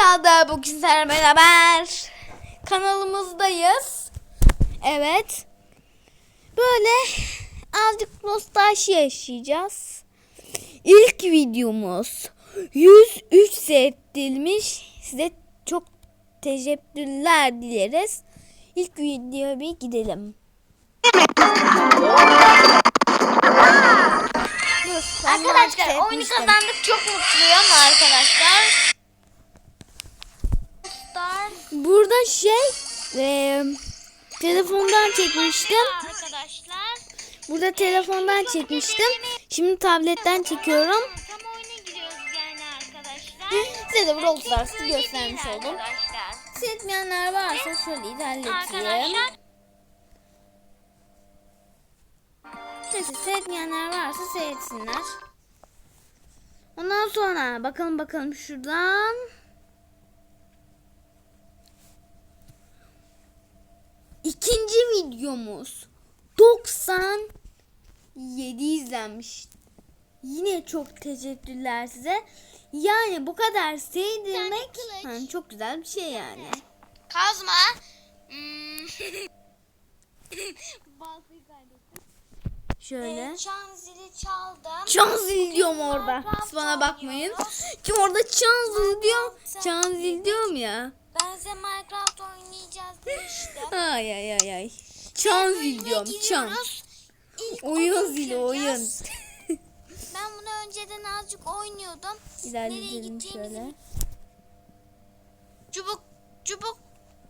Dünyada bugün sizlerle beraber kanalımızdayız. Evet. Böyle azıcık nostalji yaşayacağız. İlk videomuz 103 seyredilmiş. Size çok teşekkürler dileriz. İlk videoya bir gidelim. Dur, Arkadaşlar oyunu kazandık çok mutluyum arkadaşlar. Burada şey e, telefondan çekmiştim. arkadaşlar. Burada telefondan çekmiştim. Şimdi tabletten çekiyorum. Size de Brawl Stars'ı göstermiş oldum. Seyretmeyenler varsa şöyle ilerleteyim. Neyse seyretmeyenler varsa seyretsinler. Ondan sonra bakalım bakalım şuradan. İkinci videomuz 97 izlenmiş. Yine çok teşekkürler size. Yani bu kadar sevdirmek hani çok güzel bir şey yani. Kazma. Hmm. Şöyle. Evet, Çan zili çaldım. Çanzil diyorum orada. Siz bana bakmayın. Kim orada çanzil diyor. Sen- Çanzil diyorum ya. Ben size Minecraft oynayacağız demiştim. Ay ay ay ay. Diyorum. Çan. giriyoruz. İlk Oyun zili oyun. Ben bunu önceden azıcık oynuyordum. Nereye İlerleyelim şöyle. Çubuk, çubuk,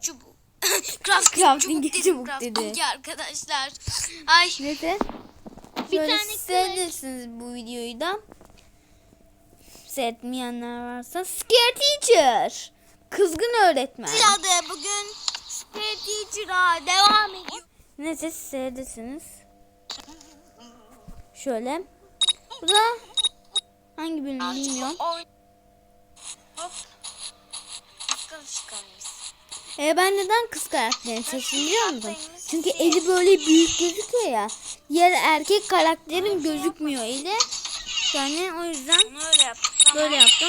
çubuk. Craft, Crafting çubuk, çubuk dedi. crafting arkadaşlar. Ay. Neyse. Bir Şöyle tane bu videoyu da. Seyretmeyenler varsa. Scare Teacher. Kızgın öğretmen. Sırada bugün Teacher'a devam ediyor. Neyse siz seyredirsiniz. Şöyle. Bu da hangi bölüm bilmiyorum. Hop. E ben neden kız karakterini seçtim biliyor musun? Çünkü eli böyle büyük gözüküyor ya. Diğer erkek karakterin gözükmüyor eli. Yani o yüzden böyle yaptım.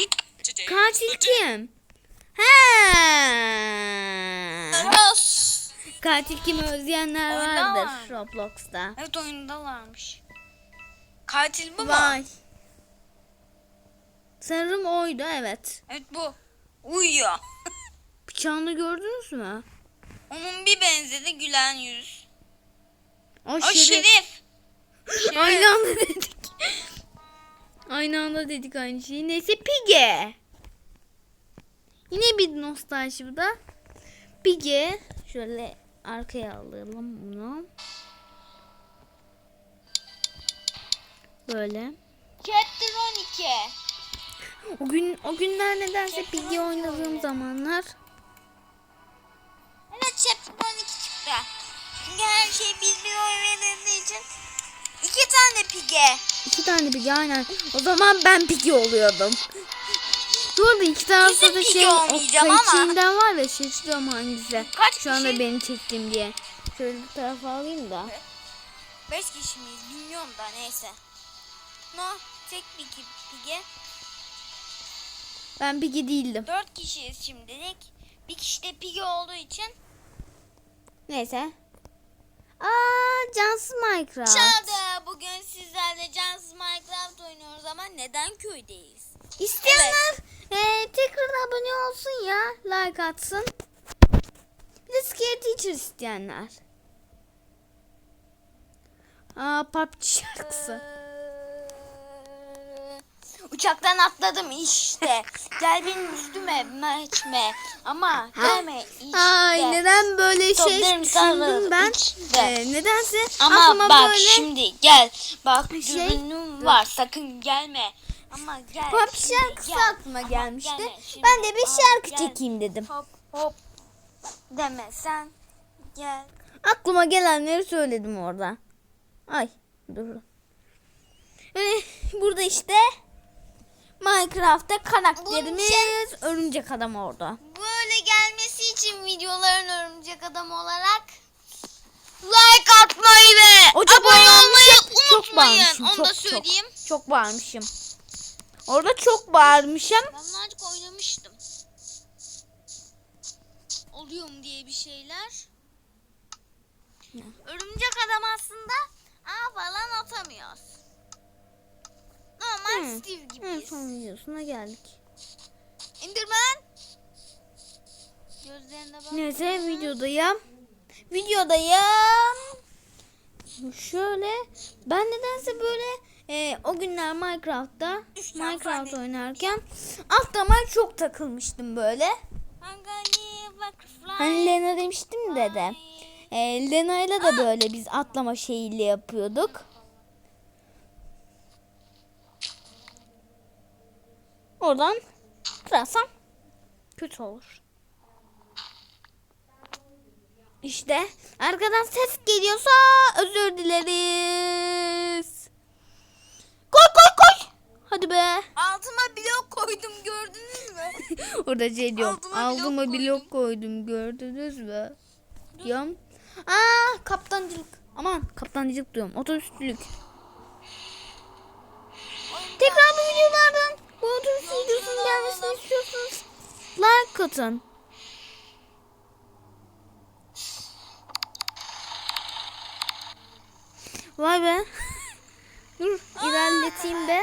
Katil kim? Katil kim özleyenler Oyunda vardır var. Roblox'ta. Evet oyundalarmış. Katil bu mu? Vay. Sanırım oydu evet. Evet bu. Uyuyor. Bıçağını gördünüz mü? Onun bir benzedi gülen yüz. O, O şerif. Şerif. Aynı anda dedik. Aynı anda dedik aynı şeyi. Neyse Pige. Yine bir nostalji bu da. Pige. Şöyle arkaya alalım bunu. Böyle. Chapter 12. O gün o günler nedense Pige oynadığım zamanlar. Evet Chapter 12 çıktı. Çünkü her şey biliyor verildiği için. iki tane pige. iki tane Pige aynen. O zaman ben Pige oluyordum. Bu arada iki tarafta da şey olmayacağım kayıt ama. var ya seçiyorum hangisi. Kaç Şu anda kişi? beni çektim diye. Şöyle bu tarafa alayım da. 5 kişi miyiz bilmiyorum da neyse. No tek bir pige. Ben Pige değildim. 4 kişiyiz şimdilik. Bir kişi de pige olduğu için. Neyse. Aa, Cansız Minecraft. Çağda bugün sizlerle Cansız Minecraft oynuyoruz ama neden köydeyiz? İsteyenler eee, tekrar abone olsun ya. Like atsın. Bir de Scare Teacher isteyenler. Aa, PUBG şarkısı. Ee, Uçaktan atladım işte. Gel benim üstüme meçme. Ama deme işte. Ay neden böyle şey Toplarım düşündüm ben. içte. Ee, nedense Ama aklıma bak böyle şimdi gel. Bak Bir şey- dürbünüm var sakın gelme. Ama gel. Şimdi şarkısı gel. aklıma gelmişti. şimdi. Ben de bir şarkı gel. çekeyim dedim. Hop hop. Deme sen. Gel. Aklıma gelenleri söyledim orada. Ay dur. Ee, burada işte Minecraft'ta karakterimiz örümcek adam orada. Böyle gelmesi için videoların örümcek adam olarak like atmayı ve çok abone olmayı çok unutmayın. bağırmışım, Onu çok, da söyleyeyim. Çok, çok bağırmışım. Orada çok bağırmışım. Ben azıcık oynamıştım. Ölüyorum diye bir şeyler. Ne? Örümcek adam aslında ağ falan atamıyoruz. Normal Hı. Steve gibiyiz. son videosuna geldik. Enderman. Gözlerine bak. Neyse videodayım. Videodayım. Şöyle ben nedense böyle e, o günler Minecraft'ta Minecraft oynarken altlama çok takılmıştım böyle. Hani Lena demiştim de de. E, Lena ile de böyle biz atlama şeyiyle yapıyorduk. Oradan kırarsam kötü olur. İşte arkadan ses geliyorsa özür dileriz. Koy koy koy. Hadi be. Altıma blok koydum gördünüz mü? Orada şey diyorum. Altıma blok koydum. blok koydum. Gördünüz mü? Diyorum. Aa kaptancılık. Aman kaptancılık diyorum. Otobüsçülük. Tekrar bu videolardan bu otobüs videosunun gelmesini istiyorsanız like atın. Vay be. Dur ilerleteyim de.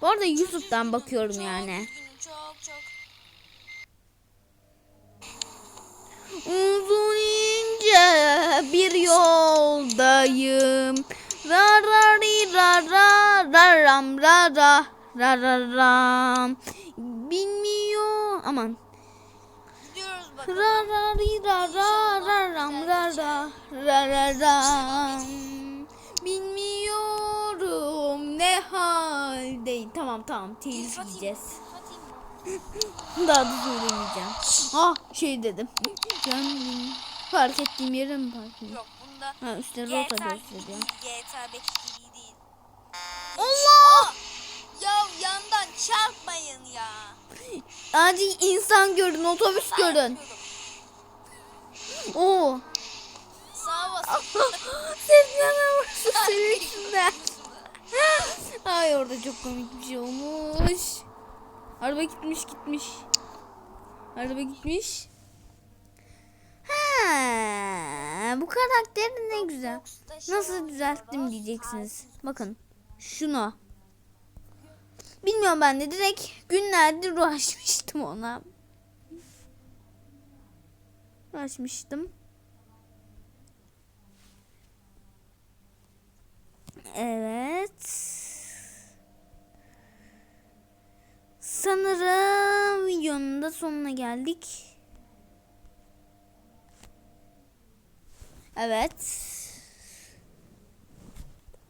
Bu arada YouTube'dan bakıyorum yani. Üzgünüm, Çok çok. Uzun ince bir yoldayım. Ra ra ri ra ra ra ram ra ra ra ra ram. Bilmiyor aman. Gidiyoruz bakalım. Ra ra ri ra ra ra ram ra ra ra ra ram. Bilmiyorum ne haldeyim. Tamam tamam telif yiyeceğiz. Daha da söylemeyeceğim. Ah şey dedim. Ben fark ettiğim yere mi park edeyim? Yok bunda Ha rota GTA gibi gösteriyor. GTA 5 gibi değil. Allah! Ya yandan çarpmayın ya. Acil insan görün, otobüs görün. Oo. Sağa basın. Yanılmışsın senin içinden. Ay orada çok komik bir şey olmuş. Araba gitmiş gitmiş. Araba gitmiş. Ha, bu karakter ne güzel. Nasıl düzelttim diyeceksiniz. Bakın şunu. Bilmiyorum ben de direkt günlerdir uğraşmıştım ona. Uğraşmıştım. Evet. Sanırım videonun da sonuna geldik. Evet.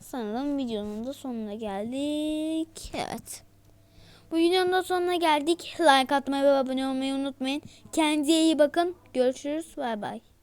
Sanırım videonun da sonuna geldik. Evet. Bu videonun da sonuna geldik. Like atmayı ve abone olmayı unutmayın. Kendinize iyi bakın. Görüşürüz. Bay bay.